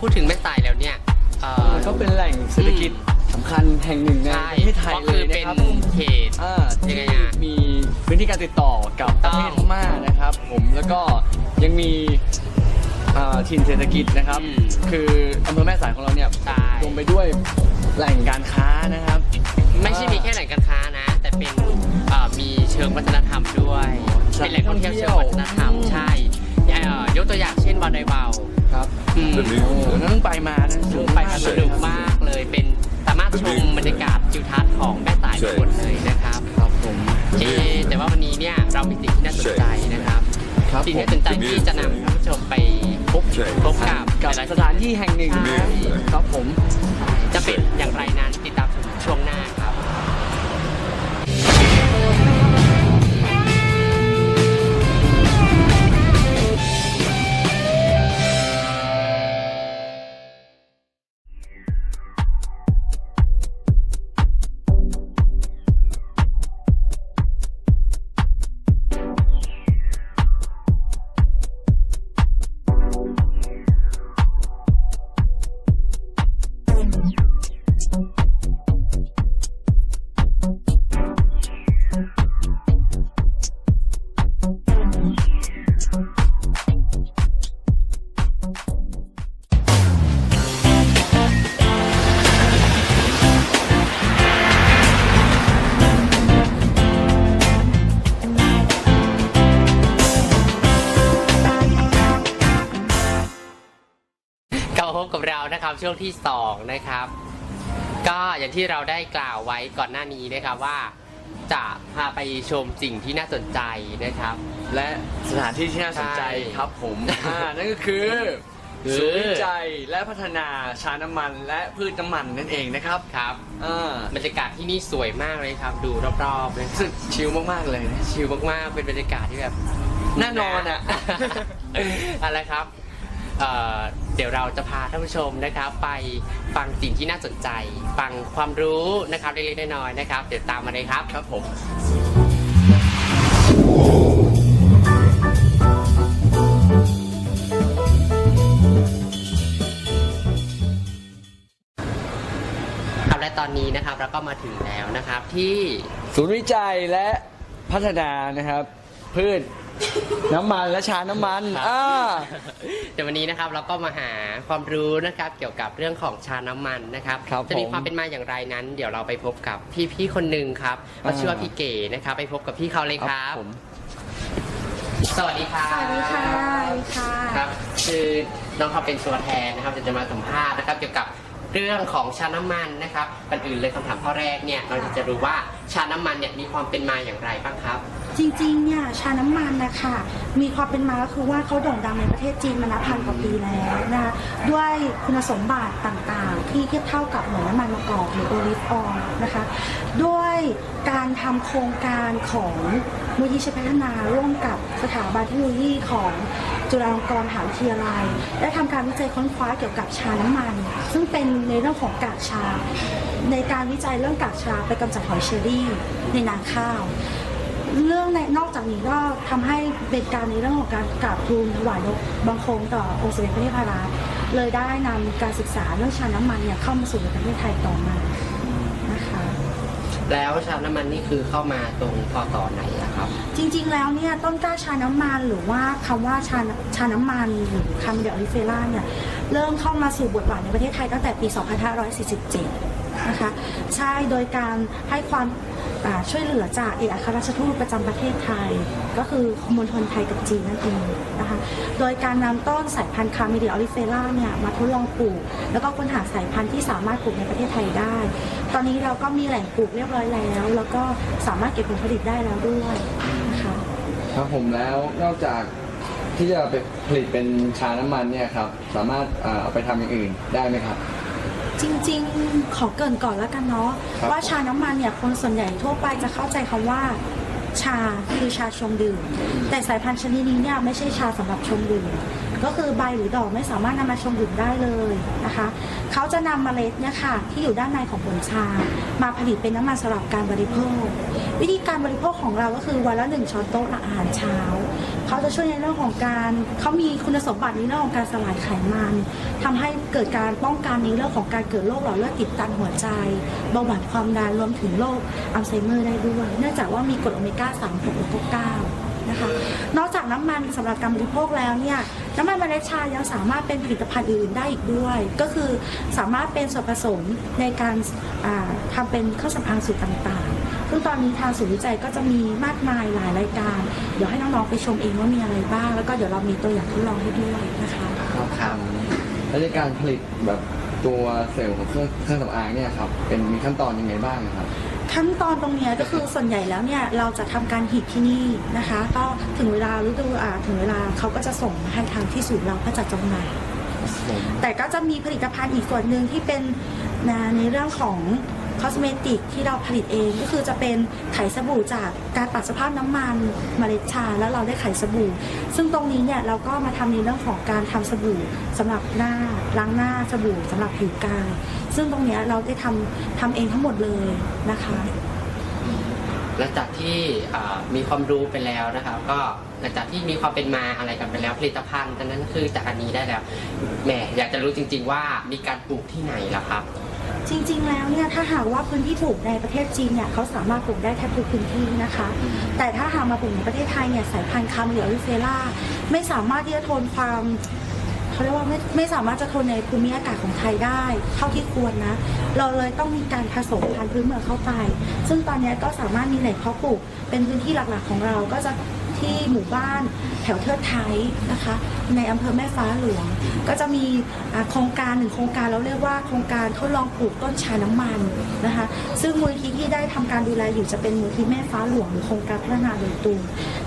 พูดถึงแม่สายแล้วเนี่ยเอ่อ ก็เป็นแหล่งเศรษฐกิจสำคัญแห่งหนึ่งในใช่ประเทศไทยก็เลคืยอนะเป็นครับเขตอ่ายัที่งไงอะมีพื้นที่การติดต่อกับประเทศพม่านะครับ ผมแล้วก็ยังมีอ่าถิ่นเศรษฐกิจนะครับ อืมคืออำเภอแม่สายของเราเนี่ยใช่ รวมไปด้วยแหล่งการค้านะครับไม่ใช่มีแค่แหล่งการค้านะ แต่เป็นเอ่อมีเชิงวัฒนธรรมด้วยใช่เป็นแหล่งท่องเที่ยวเชิงวัฒนธรรมใช่เอ่อยกตัวอย่างเช่นบอลไดเบา ครับอืมโอ้โหนั่นต้องไปมานะสวยไปมากสเลยนุกครับมากเลย เป็นสามารถชมบรรยากาศทิวทัศน์ของแม่สายทั้งหมดเลยนะครับครับผมเอ๊ะแต่ว่าวันนี้เนี่ยเรามีสิ่งที่น่าสนใจนะครับครับสิ่งผมที่น่าสนใจที่จะนำท่านผู้ชมไปพบพบกับกับหลยๆสถานที่แห่งหนึ่งนะครับผมจะเป็นอย่างไรนั้นติดตามชมช่วงหน้า ช่วงที่สองนะครับ ก็อย่างที่เราได้กล่าวไว้ก่อนหน้านี้นะครับว่าจะพาไปชมสิ่งที่น่าสนใจนะครับ และสถานที่ที่น่าสนใจใช่ครับผมอ่านั่นก็คือคือศูนย์วิจัยและพัฒนาชาน้ำมันและพืชน้ำมันนั่นเองนะครับครับอ่าบรรยากาศที่นี่สวยมากเลยครับ ดูรอบๆเลยรู้สึกชิลมากๆเลยนะชิลมากๆเป็นบรรยากาศที่แบบแน่นอนอะอะไรครับ เอ่อเดี๋ยวเราจะพาท่านผู้ชมนะครับไปฟังสิ่งที่น่าสนใจ ฟังความรู้นะครับเล็กๆน้อยๆนะครับ เดี๋ยวตามมาเลยครับครับผมครับและตอนนี้นะครับเราก็มาถึงแล้วนะครับที่ศูนย์วิจัยและพัฒนานะครับพืช น้ำมันและชาน้ำมันครับอ่าเดี๋ยววันนี้นะครับเราก็มาหาความรู้นะครับเกี่ยวกับเรื่องของชาน้ำมันนะครับครับจะมีผมความเป็นมาอย่างไรนั้น เดี๋ยวเราไปพบกับพี่พี่ๆคนหนึ่งครับเขาชื่อว่าอ่าพี่เก๋นะครับ ไปพบกับพี่เขาเลยครับ ผม สวัสดีครับสวัสดีค่ะสวัสดีค่ะครับคือน้องเขาเป็นตัวแทนนะครับจะจะมาสัมภาษณ์นะครับ เกี่ยวกับเรื่องของชาน้ำมันนะครับก่อนอื่นเลยคำถามข้อแรกเนี่ยเราจะรู้ว่าชาน้ำมันเนี่ยมีความเป็นมาอย่างไรบ้างครับ จริงๆเนี่ยชาน้ำมันนะคะมีความเป็นมาก็คือว่าเขาโด่งดังในประเทศจีนมานับพันกว่าปีแล้วนะคะด้วยคุณสมบัติต่างๆ ที่เทียบเท่ากับเหมือนน้ำมันมะกอกหรือโอลิฟออยล์นะคะด้วยการทำโครงการของมูลที่ชัยพัฒนาร่วมกับสถาบันเทคโนโลยีของจุฬาลงกรณ์มหาวิทยาลัยได้ทำการวิจัยค้นคว้าเกี่ยวกับชาน้ำมัน ซึ่งเป็นในเรื่องของกากชา ในการวิจัยเรื่องกากชาไปกำจัดหอยเชอรี่ในนาข้าว เรื่องในนอกจากนี้ก็ทำให้เป็นการในเรื่องของการกราบทูลถวายบังคมต่อองค์สมเด็จพระเทพราชเลยได้นำการศึกษาเรื่องชาน้ำมันเนี่ยเข้ามาสู่ในประเทศไทยต่อมานะคะแล้วชาน้ำมันนี่คือเข้ามาตรงพอต่อไหนอะครับ จริงๆแล้วเนี่ยต้นกล้าชาน้ำมันหรือว่าคำว่าชาชาน้ำมันหรือคำเดียวอลิเฟล่าเนี่ยเริ่มเข้ามาสู่บทบาทในประเทศไทยตั้งแต่ปี 2547นะคะใช่โดยการให้ความอ่า ช่วยเหลือจากเอกอัครราชทูตประจำประเทศไทย ก็คือมณฑลไทยกับจีนนั่นเองนะคะโดยการนำต้นสายพันธุ์คาเมเดียออลิเฟล่าเนี่ยมาทดลองปลูก แล้วก็ค้นหาสายพันธุ์ที่สามารถปลูกในประเทศไทยได้ ตอนนี้เราก็มีแหล่งปลูกเรียบร้อยแล้ว แล้วก็สามารถเก็บผลผลิตได้แล้วด้วยนะคะครับผมแล้วนอกจากที่จะไปผลิตเป็นชาน้ำมันเนี่ยครับสามารถเอาไปทำอย่างอื่นได้ไหมครับ จริงๆ ขอเกรินก่อนแล้วกันเนาะครับว่าชาน้ำมันเนี่ยคนส่วนใหญ่ทั่วไปจะเข้าใจคำว่า ชาคือชาชงดื่ม แต่สายพันธุ์ชนิดนี้เนี่ยไม่ใช่ชาสำหรับชงดื่ม ก็คือใบหรือดอกไม่สามารถนำมาชงดื่มได้เลยนะคะ เขาจะนำเมล็ดเนี่ยค่ะที่อยู่ด้านในของผลชา มาผลิตเป็นน้ำมันสำหรับการบริโภค วิธีการบริโภคของเราก็คือวันละหนึ่งช้อนโต๊ะหลังอาหารเช้า เขาจะช่วยในเรื่องของการเขามีคุณสมบัติในเรื่องของการสลายไขมันทำให้เกิดการป้องกันในเรื่องของการเกิดโรคหลอดเลือดติดตันหัวใจเบาหวานความดันรวมถึงโรคอัลไซเมอร์ได้ด้วย เนื่องจากว่ามีกรดโอเมก้า3 6และ9นะคะนอกจากน้ำมันสำหรับการบริโภคแล้วเนี่ยน้ำมันเมล็ดชายังสามารถเป็นผลิตภัณฑ์อื่นได้อีกด้วย ก็คือสามารถเป็นส่วนผสมในการทำาเป็นเครื่องสำอางสูตรต่างๆ ซึ่งตอนนี้ทางศูนย์วิจัยก็จะมีมากมายหลายรายการ เดี๋ยวให้น้องๆไปชมเองว่ามีอะไรบ้าง แล้วก็เดี๋ยวเรามีตัวอย่างทดลองให้ด้วยนะคะครับแล้วในการผลิตแบบตัวเซลล์ของเครื่องเครื่องสำอางเนี่ยครับเป็นมีขั้นตอนยังไงบ้างครับขั้นตอนตรงเนี้ยก็คือส่วนใหญ่แล้วเนี่ยเราจะทำการหีบที่นี่นะคะ ก็ถึงเวลาฤดูอ่าถึงเวลาเขาก็จะส่งมาให้ทางที่ศูนย์เราเพื่อจัดจำหน่ายแต่ก็จะมีผลิตภัณฑ์อีกส่วนหนึ่งที่เป็นนะในเรื่องของ คอสเมติกที่เราผลิตเองก็คือจะเป็นไขสบู่จากการตัดสภาพน้ำมันเมล็ดชา แล้วเราได้ไขสบู่ ซึ่งตรงนี้เนี่ยเราก็มาทำในเรื่องของการทำสบู่สำหรับหน้าล้างหน้าสบู่สำหรับผิวกาย ซึ่งตรงนี้เราได้ทำทำเองทั้งหมดเลยนะคะหลังจากที่มีความรู้ไปแล้วนะครับ ก็หลังจากที่มีความเป็นมาอะไรกันไปแล้วผลิตภัณฑ์ตอนนั้นคือจากอันนี้ได้แล้วแหมอยากจะรู้จริง ๆ ว่ามีการปลูกที่ไหนล่ะครับ จริงๆ แล้วเนี่ยถ้าหากว่าพื้นที่ปลูกในประเทศจีนเนี่ยเขาสามารถปลูกได้แทบทุกพื้นที่นะคะ แต่ถ้าหากมาปลูกในประเทศไทยเนี่ยสายพันธุ์คาเมเลียริเซล่าไม่สามารถที่จะทนความเขาเรียกว่าไม่ไม่สามารถจะทนในภูมิอากาศของไทยได้ เท่าที่ควรนะ เราเลยต้องมีการผสมพันธุ์พื้นเมืองเข้าไป ซึ่งตอนนี้ก็สามารถมีแหล่งเพาะปลูกเป็นพื้นที่หลักๆของเราก็จะ ที่หมู่บ้านแถวเทิดไทยนะคะ ในอำเภอแม่ฟ้าหลวง ก็จะมีโครงการหนึ่งโครงการเราเรียกว่าโครงการทดลองปลูกต้นชาน้ำมันนะคะ ซึ่งมูลนิธิที่ได้ทำการดูแลอยู่จะเป็นมูลที่แม่ฟ้าหลวงหรือโครงการพัฒนาโดยตรง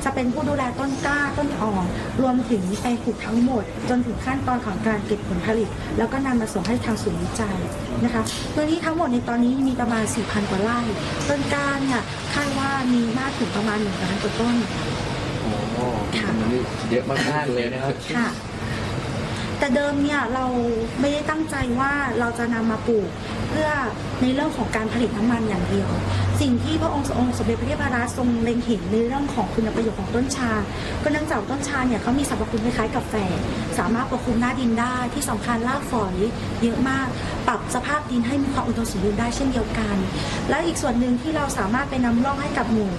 จะเป็นผู้ดูแลต้นกล้าต้นอ่อนรวมถึงไปปลูกทั้งหมด จนถึงขั้นตอนของการเก็บผลผลิต แล้วก็นำมาส่งให้ทางศูนย์วิจัยนะคะพื้นที่ทั้งหมดในตอนนี้มีประมาณ 4,000 กว่าไร่ต้นกล้าเนี่ยคาดว่ามีมากถึงประมาณ1ล้านกว่าต้น โอ้โหมันนี่เยอะมากๆเลยนะครับ ค่ะ แต่เดิมเนี่ยเราไม่ได้ตั้งใจว่าเราจะนำมาปลูก เพื่อในเรื่องของการผลิตน้ำมันอย่างเดียว สิ่งที่พระองค์องค์สมเด็จพระเทพรัตนทรงเล็งเห็นในเรื่องของคุณประโยชน์ของต้นชา ก็เนื่องจากต้นชาเนี่ยเขามีสรรพคุณคล้ายๆกับแฝกสามารถปกคลุมหน้าดินได้ที่สำคัญรากฝอยเยอะมาก ปรับสภาพดินให้มีความอุดมสมบูรณ์ได้เช่นเดียวกัน และอีกส่วนหนึ่งที่เราสามารถไปนำร่องให้กับหมู่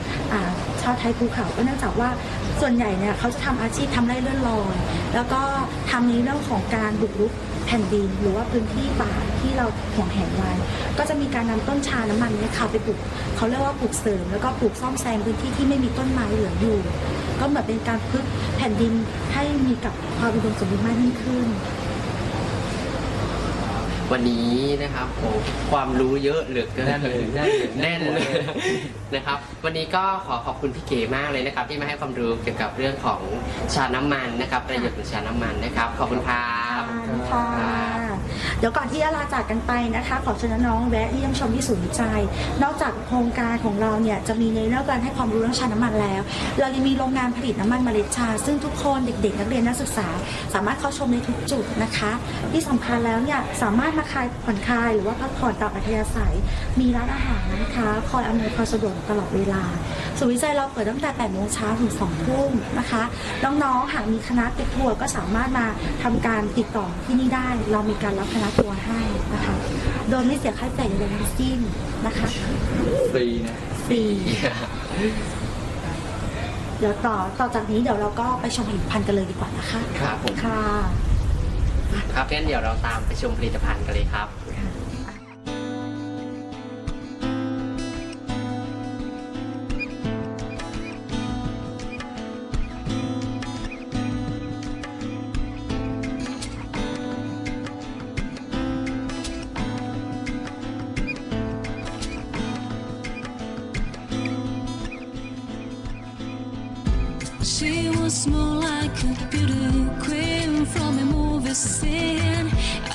ชาวไทยภูเขาก็เนื่องจากว่าส่วนใหญ่เนี่ยเขาจะทำอาชีพทำไร่เลื่อนลอยแล้วก็ทำในเรื่องของการบุกรุก ผ่นดินหรือว่าพื้นที่ป่าที่เราห่วงแหนไว้ ก็จะมีการนำต้นชาน้ำมันเนี่ยค่ะไปปลูกเขาเรียกว่าปลูกเสริม แล้วก็ปลูกซ่อมแซมพื้นที่ที่ไม่มีต้นไม้เหลืออยู่ ก็เหมือนเป็นการพึกแผ่นดินให้มีกับความอุดมสมบูรณ์มากยิ่งขึ้น วันนี้นะครับโอ้ความรู้เยอะเหลือเกินแน่นเลยแน่นเลยแน่นเลยนะครับ วันนี้ก็ขอขอบคุณพี่เก๋มากเลยนะครับ ที่มาให้ความรู้เกี่ยวกับเรื่องของชาน้ำมันนะครับประโยชน์ของชาน้ำมันนะครับ ขอบคุณครับ ค่ะเดี๋ยวก่อนที่จะลาจากกันไปนะคะ ขอเชิญน้องๆแวะเยี่ยมชมที่ศูนย์วิจัย นอกจากโครงการของเราเนี่ยจะมีในเรื่องการให้ความรู้เรื่องชาน้ำมันแล้ว เรายังมีโรงงานผลิตน้ำมันเมล็ดชา ซึ่งทุกคนเด็กๆ นักเรียนนักศึกษา สามารถเข้าชมในทุกจุดนะคะ ที่สำคัญแล้วเนี่ยสามารถมาคลายผ่อนคลายหรือว่าพักผ่อนตามอัธยาศัย มีร้านอาหารนะคะ คอยอำนวยความสะดวกตลอดเวลา ศูนย์วิจัยเราเปิดตั้งแต่8โมงเช้าถึง2ทุ่มนะคะ น้องๆ หากมีคณะติดทัวร์ก็สามารถมาทำการติดต่อที่นี่ได้ เรามีการรับคณะทัวร์ให้นะคะ โดยไม่เสียค่าใช้จ่ายใดๆทั้งสิ้นนะคะฟรีนะฟรีเดี๋ยวต่อต่อจากนี้เดี๋ยวเราก็ไปชมผลิตภัณฑ์กันเลยดีกว่านะคะ ครับผมค่ะ ครับงั้นเดี๋ยวเราตามไปชมผลิตภัณฑ์กันเลยครับ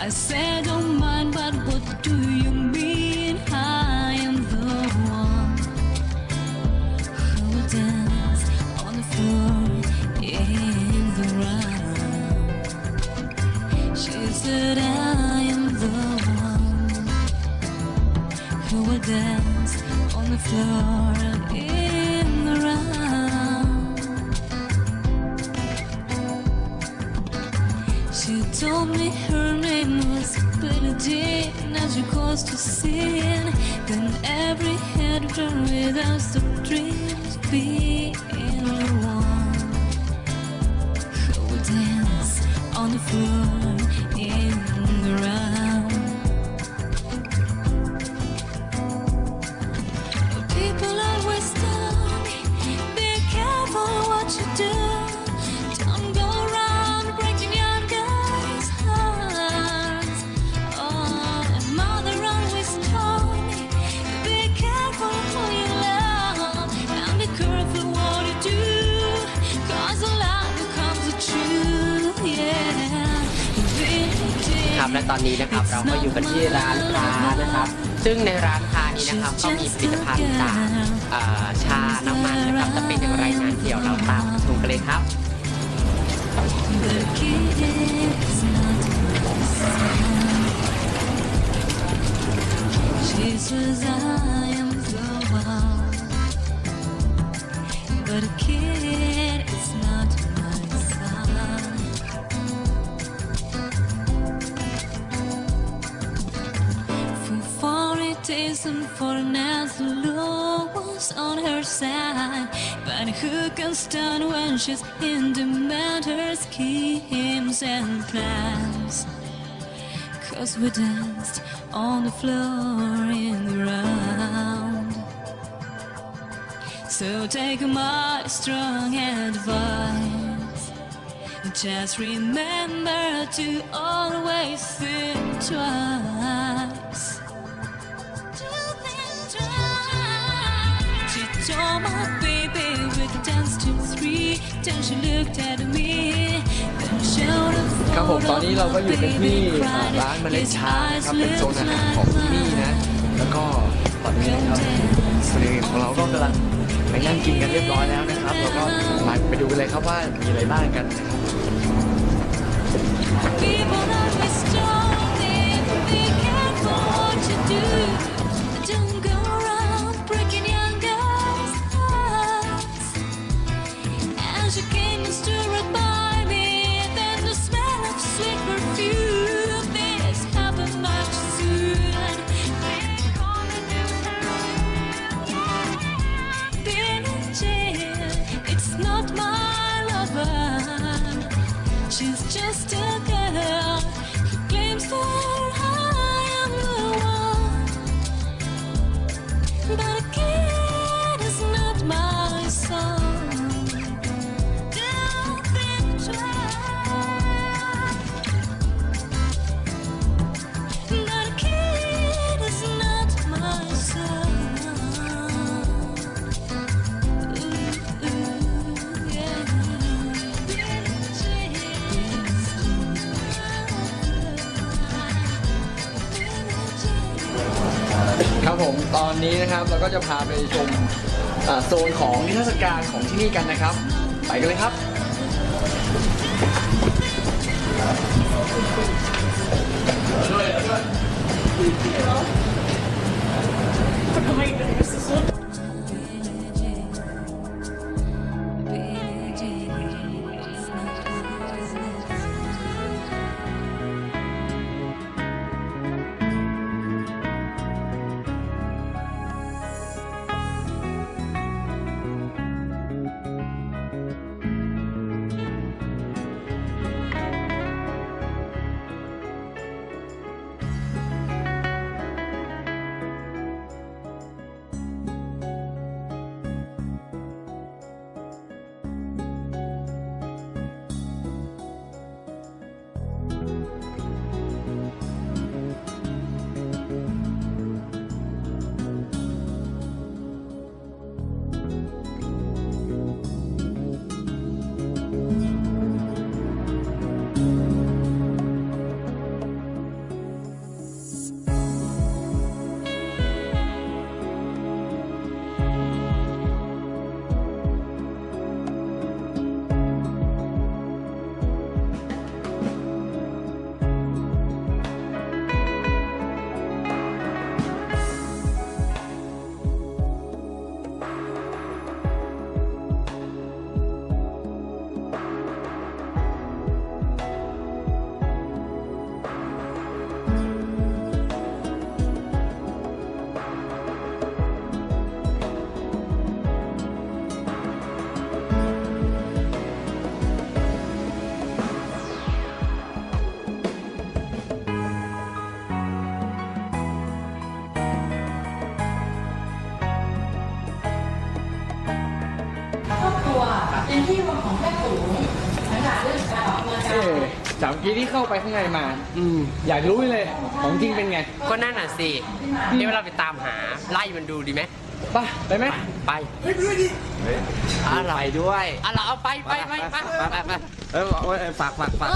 I said, Don't mind, but what do you mean? I am the one who will dance on the floor in the round. She said, I am the one who will dance on the floor in the round. She told me her Billie as you caused to sin. Then every head turned without the dreams being one will dance on the floor ครับและตอนนี้นะครับเราก็อยู่กันที่ร้านค้านะครับ ซึ่งในร้านค้านี้นะครับก็มีผลิตภัณฑ์จากเอ่อชาน้ำมันนะครับจะเป็นอย่างไรนั้นเดี๋ยวเราตามชมกันเลยครับ The kid is not my son. She says I am the one, but a kid is not and four nights, love was on her side. But who can stand when she's in the matter schemes and plans? Cause we danced on the floor in the round. So take my strong advice. Just remember to always think twice. All my baby we could dance to three. Then she looked at me. ครับผมตอนนี้เราก็อยู่กันที่ร้านเมล็ดชานะครับเป็นโซนอาหารของที่นี่นะ แล้วก็ตอนนี้นะครับคนอื่นของเราก็กำลังไปนั่งกินกันเรียบร้อยแล้วนะครับเราก็มาไปดูกันเลยครับว่ามีอะไรบ้างกันนะครับ People always told me, be careful what you do. ก็จะพาไปชมโซนของนิทรรศการของที่นี่กันนะครับ ไปกันเลยครับ Billie จากเมื่อกี้ที่เข้าไปข้างในมา อืมอยากรู้เลยของจริงเป็นไงก็นั่นน่ะสิเดี๋ยวเราไปตามหาไล่มันดูดีไหมไปไปไหมไปอะไรด้วยอะเราเอาไปไปไปไปไปไป เออฝากฝากฝาก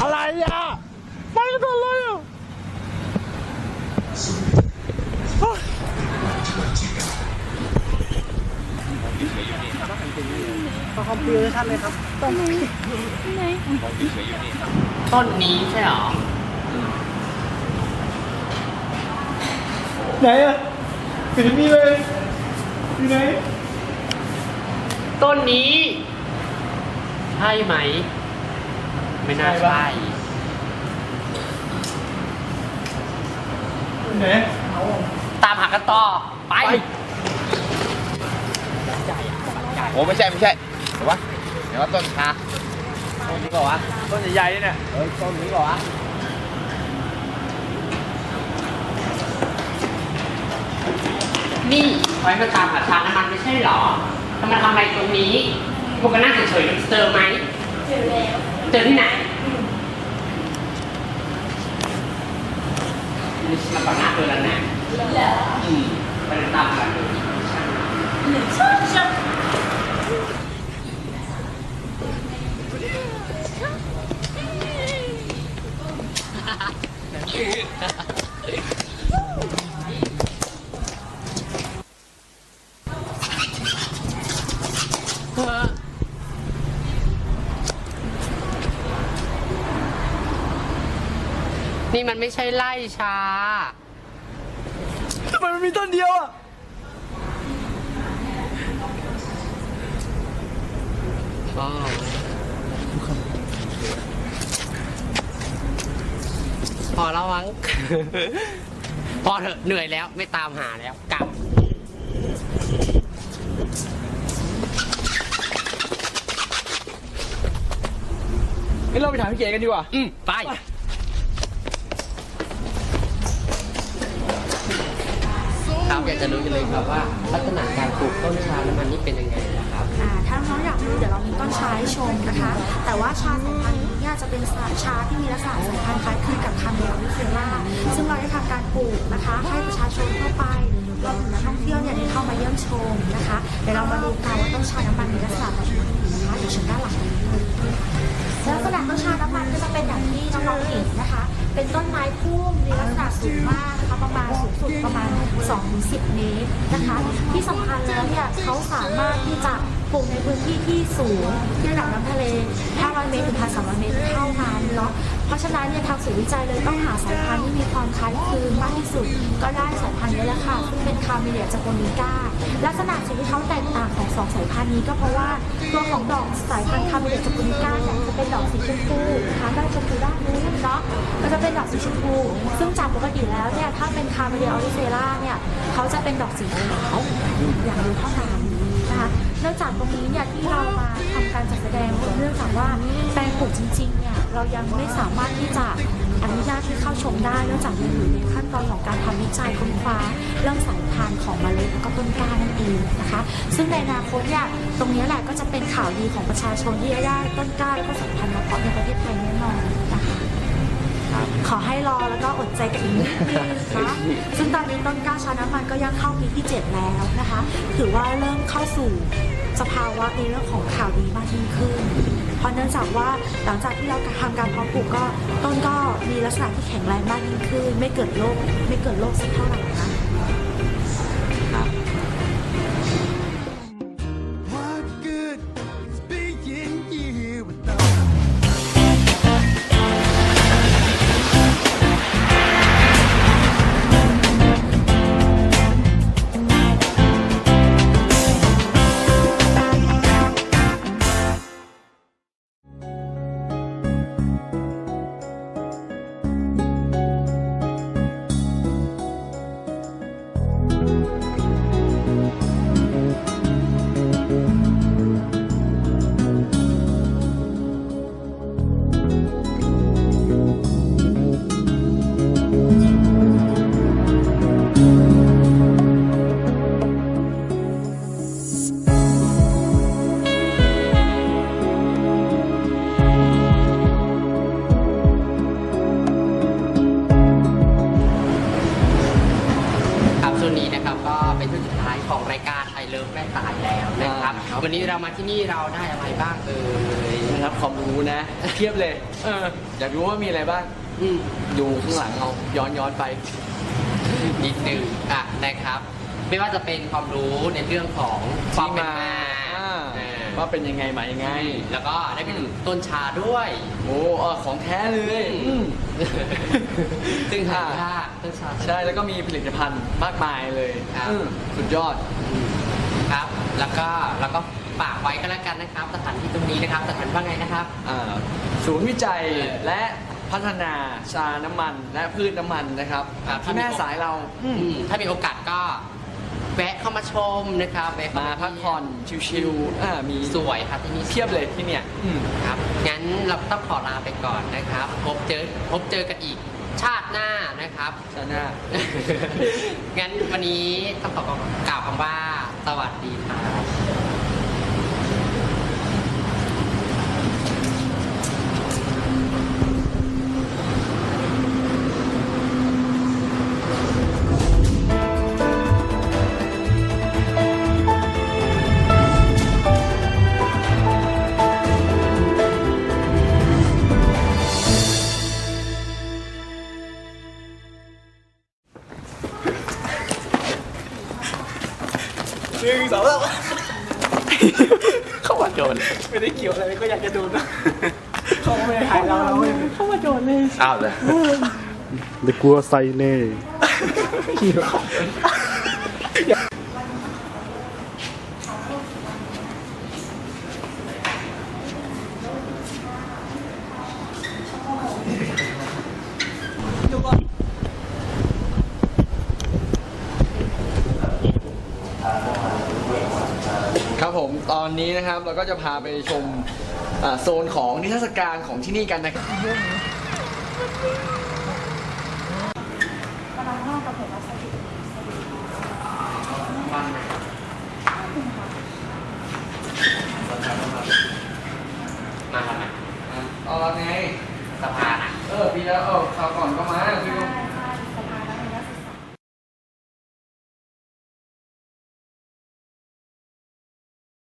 อะไรอะ ไปก่อนเลยอะ ต้นนี้ใช่หรอ ไหนอะถึงนี่เลยอยู่ไหน ต้นนี้ ใช่ไหม ไม่น่าใช่ปะใช่ไหนตามหากันต่อ ไปโอ้ไม่ใช่ ไม่ใช่เห็นปะ เห็นว่าต้นคาต้นนี้ก่อนวะต้นใหญ่ๆนี่เนี่ยเออต้นนี้ก่อนวะนี่ไว้มาตามหาชาน้ำมันไม่ใช่หรอทำไมทำอะไรตรงนี้พวกก็นั่งเฉยๆเจอไหมเจอแล้ว เจอที่ไหนนี่เราก่อนหน้าเจอแล้วนะแล้วอืมไปตามหาดู นี่มันไม่ใช่ไล่ชา ทำไมมันมีต้นเดียวอะ พอแล้วมั้ง พอเถอะเหนื่อยแล้วไม่ตามหาแล้วกลับงั้นเราไปถามพี่เก๋กันดีกว่า อืมไป ครับอยากจะรู้จังเลยครับว่าลักษณะการปลูกต้นชาน้ำมันนี่เป็นยังไง ชมนะคะ แต่ว่าชาสายพันธุ์นี้เนี่ยจะเป็นชาที่มีลักษณะสายพันธุ์คล้ายคลึงกับคาเมลวิเซล่าซึ่งเราได้ทำการปลูกนะคะ ให้ประชาชนทั่วไปรวมถึงนักท่องเที่ยวเนี่ยได้เข้ามาเยี่ยมชมนะคะเดี๋ยวเรามาดูกันว่าต้นชาน้ำมันมีลักษณะแบบไหนนะคะเดี๋ยวเชิญด้านหลังเลยลักษณะต้นชาน้ำมันก็จะเป็นอย่างที่น้องๆเห็นนะคะ เป็นต้นไม้พุ่มมีลักษณะสูงมากนะคะประมาณสูงสุดประมาณ 2-10 เมตรนะคะ ที่สำคัญแล้วเนี่ยเขาสามารถที่จะ ปลูกในพื้นที่ที่สูงที่ระดับน้ำทะเล 500 เมตรถึง 1,300 เมตรเท่านั้นเนาะ เพราะฉะนั้นเนี่ยทางศูนย์วิจัยเลยต้องหาสายพันธุ์ที่มีความคล้ายคลึงมากที่สุด ก็ได้สายพันธุ์นี้แหละค่ะซึ่งเป็นคาเมเลียจากโนิก้า ลักษณะสิ่งที่เขาแตกต่างของสองสายพันธุ์นี้ก็เพราะว่าตัวของดอกสายพันธุ์คาเมเลียจากโนิก้าเนี่ยจะเป็นดอกสีชมพูนะคะด้านชมพูด้านนู้นเนาะก็จะเป็นดอกสีชมพู ซึ่งจากปกติแล้วเนี่ยถ้าเป็นคาเมเลียออริเซล่าเนี่ยเขาจะเป็นดอกสีขาวอย่างเดียวเท่านั้น นะคะเนื่องจากตรงนี้เนี่ยที่เรามาทำการจัดแสดงเนื่องจากว่าแปลงปลูกจริงๆเนี่ยเรายังไม่สามารถที่จะอนุญาตให้เข้าชมได้เนื่องจากยังอยู่ในขั้นตอนของการทำวิจัยค้นคว้าเรื่องสายพันธุ์ของเมล็ดแล้วก็ต้นกล้านั่นเองนะคะ ซึ่งในอนาคตเนี่ยตรงนี้แหละก็จะเป็นข่าวดีของประชาชนที่จะได้ต้นกล้าแล้วก็สายพันธุ์มาเพาะในประเทศไทยแน่นอน ขอให้รอแล้วก็อดใจกันอีกนิดนึงนะคะซึ่งตอนนี้ต้นกล้าชาน้ำมันก็ยังเข้าปีที่ 7 แล้วนะคะ ถือว่าเริ่มเข้าสู่สภาวะในเรื่องของข่าวดีมากยิ่งขึ้น เพราะเนื่องจากว่าหลังจากที่เราทำการเพาะปลูกก็ต้นก็มีลักษณะที่แข็งแรงมากยิ่งขึ้น ไม่เกิดโรคไม่เกิดโรคสักเท่าไหร่นะ บ้างอืมดูข้างหลังเอาย้อนย้อนไปนิดนึงอะนะครับ ไม่ว่าจะเป็นความรู้ในเรื่องของความเป็นมาอ่าเออว่าเป็นยังไงมายังไง แล้วก็ได้ไปถึงต้นชาด้วย โอ้เออของแท้เลยอืม ซึ่งหาอ่า ยากต้นชา ใช่แล้วก็มีผลิตภัณฑ์มากมายเลยครับ อืมสุดยอด ครับ แล้วก็แล้วก็ฝากไว้ก็แล้วกันนะครับ สถานที่ตรงนี้นะครับ สถานว่าไงนะครับ อ่าศูนย์วิจัยและ พัฒนาชาน้ำมันและพืชน้ำมันนะครับครับที่แม่สายเราอืม อืมถ้ามีโอกาสก็แวะเข้ามาชมนะครับแวะเข้มาพักผ่อนชิวๆอ่ามีสวยครับที่นี่เพียบเลยที่เนี่ย อืม ครับงั้นเราต้องขอลาไปก่อนนะครับ พบเจอพบเจอกันอีกชาติหน้านะครับ ชาหน้า งั้นวันนี้ต้องขอกล่าวคำว่าสวัสดีครับ น ไม่ได้เกี่ยวอะไรก็อยากจะโดนนะเขาไม่ได้ถ่ายเราเราเข้ามาโดนเลยอ้าวเลยเด็กกลัวใส่เน่ ครับผมต อนนี้นะครับเราก็จะพาไปชมอ่าโซนของนิทรรศการของที่นี่กันนะครับ